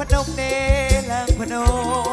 พนมเนลังพนม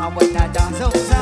I would that dance so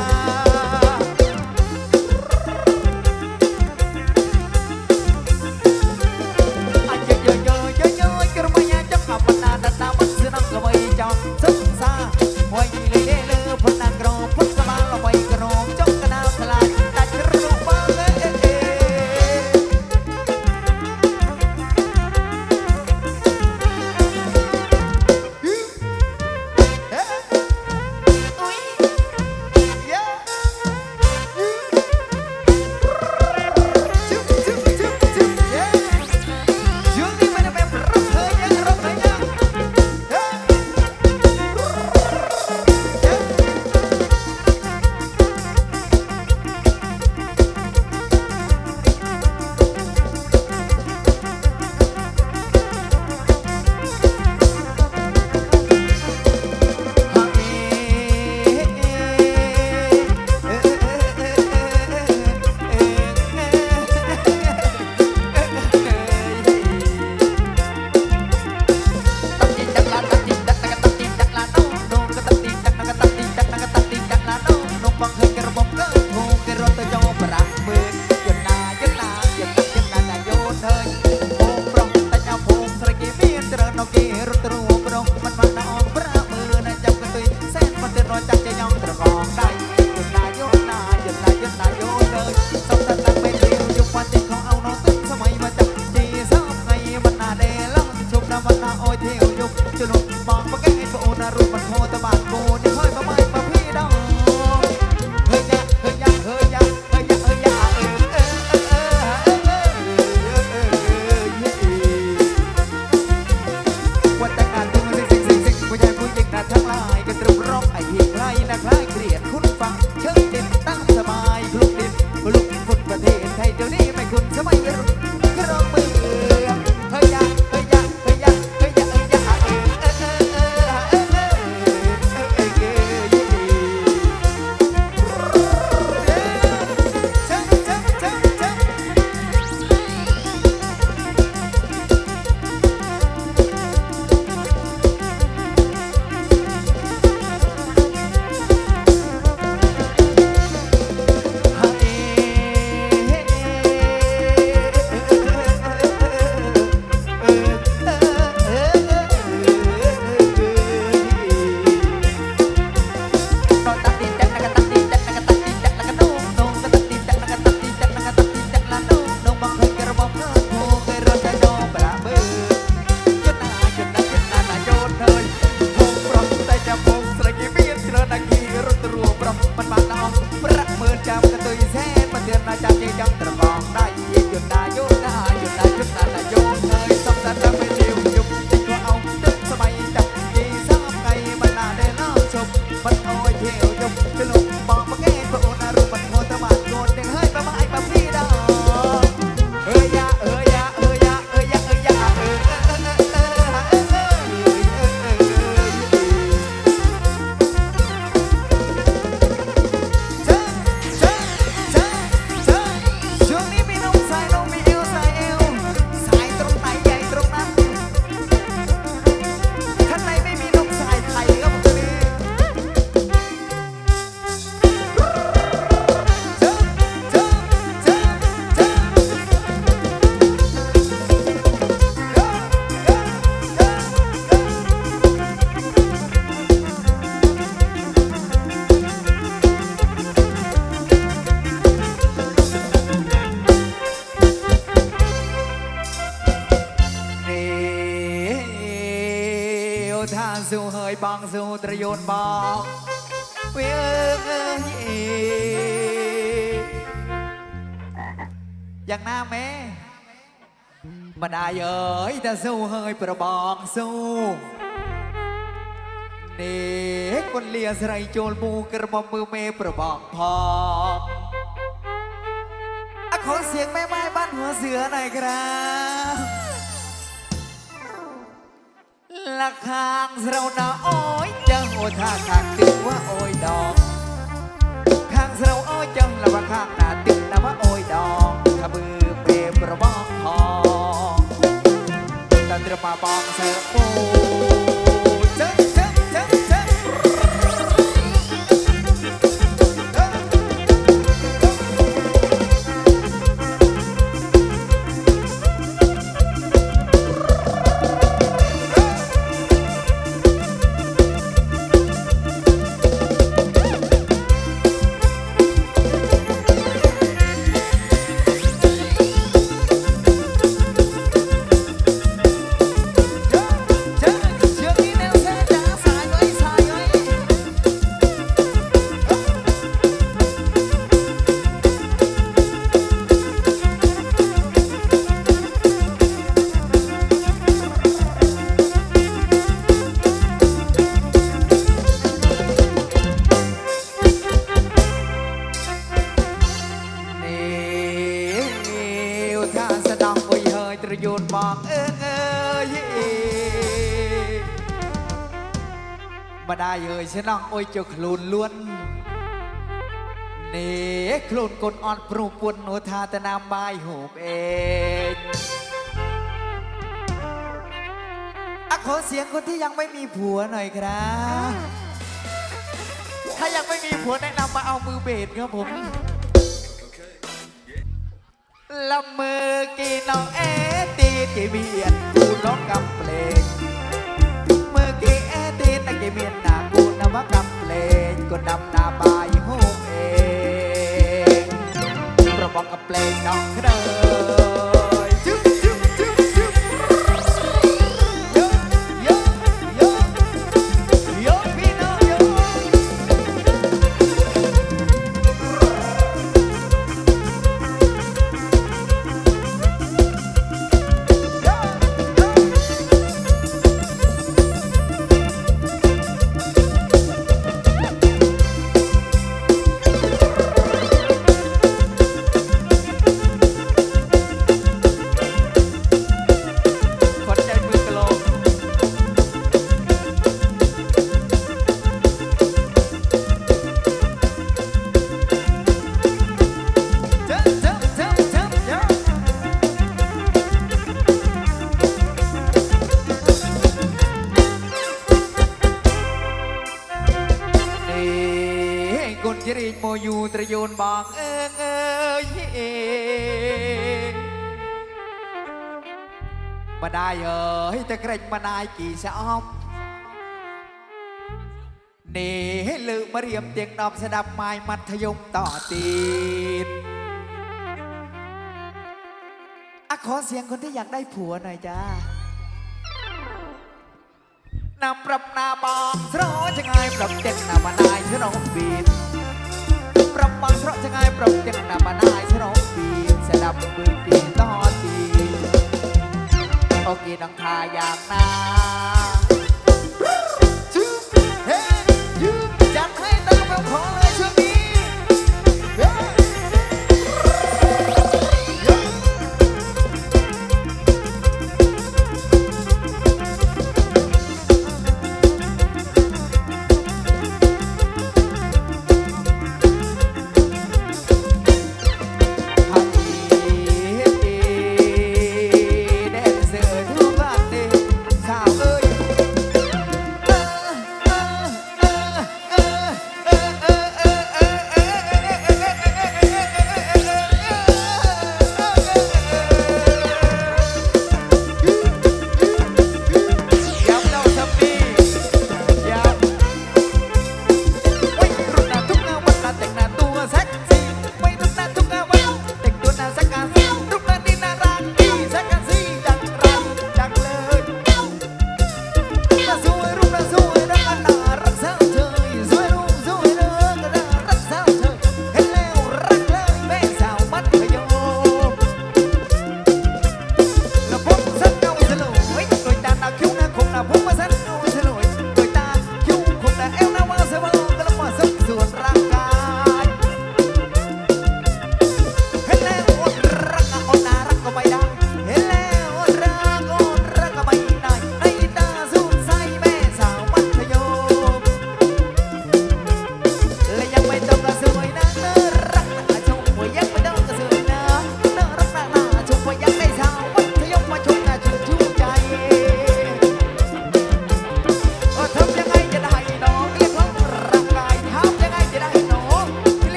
សួរហើយបងសួរត្រយូនបងវាអើយអេយ៉ាងណាម៉ែម្ដាយអើយតាសួរហើយប្របងសួរនេះគុនលាស្រីចូលមូក្រមុំមើមេប្របងផងអខុសเสียงแม่ไม้บ้านหัวเสือหน่อยครับ ละคางเราหนาโอ้ยจังโอท่าทางตึงว่าโอ้ยดอก ข้างเราโอ้ยจังละว่าข้าง ได้เอ่ยน้องโอ้ยเจ้าคลูนล้วนเนี่คลูนกดอ่อนปรูปวนโนทาตนามบายหูบเองอะขอเสียงคนที่ยังไม่มีผัวหน่อยครับ ถ้ายังไม่มีผัวแนะนำมาเอามือเบสครับผมละมือกีน้องเอตีกีเบียนาได้เอ้ยแต่เกรงมาได้กี่สออมนี่ให้ลืมมาเรียมเตียงดอมสดับไม้มัธยมต่อตีนอะขอเสียงคนที่อยากได้ผัวหน่อยจ้านำปรับนาบองเพราะจะไงปรับเต็งนามานายชนองบีนปรับบางเพราะจะไงปรับเต็งนามานายชนองบีนสดับมือกีต่อตีน โอเคน้องทาอย่างนาจุ๊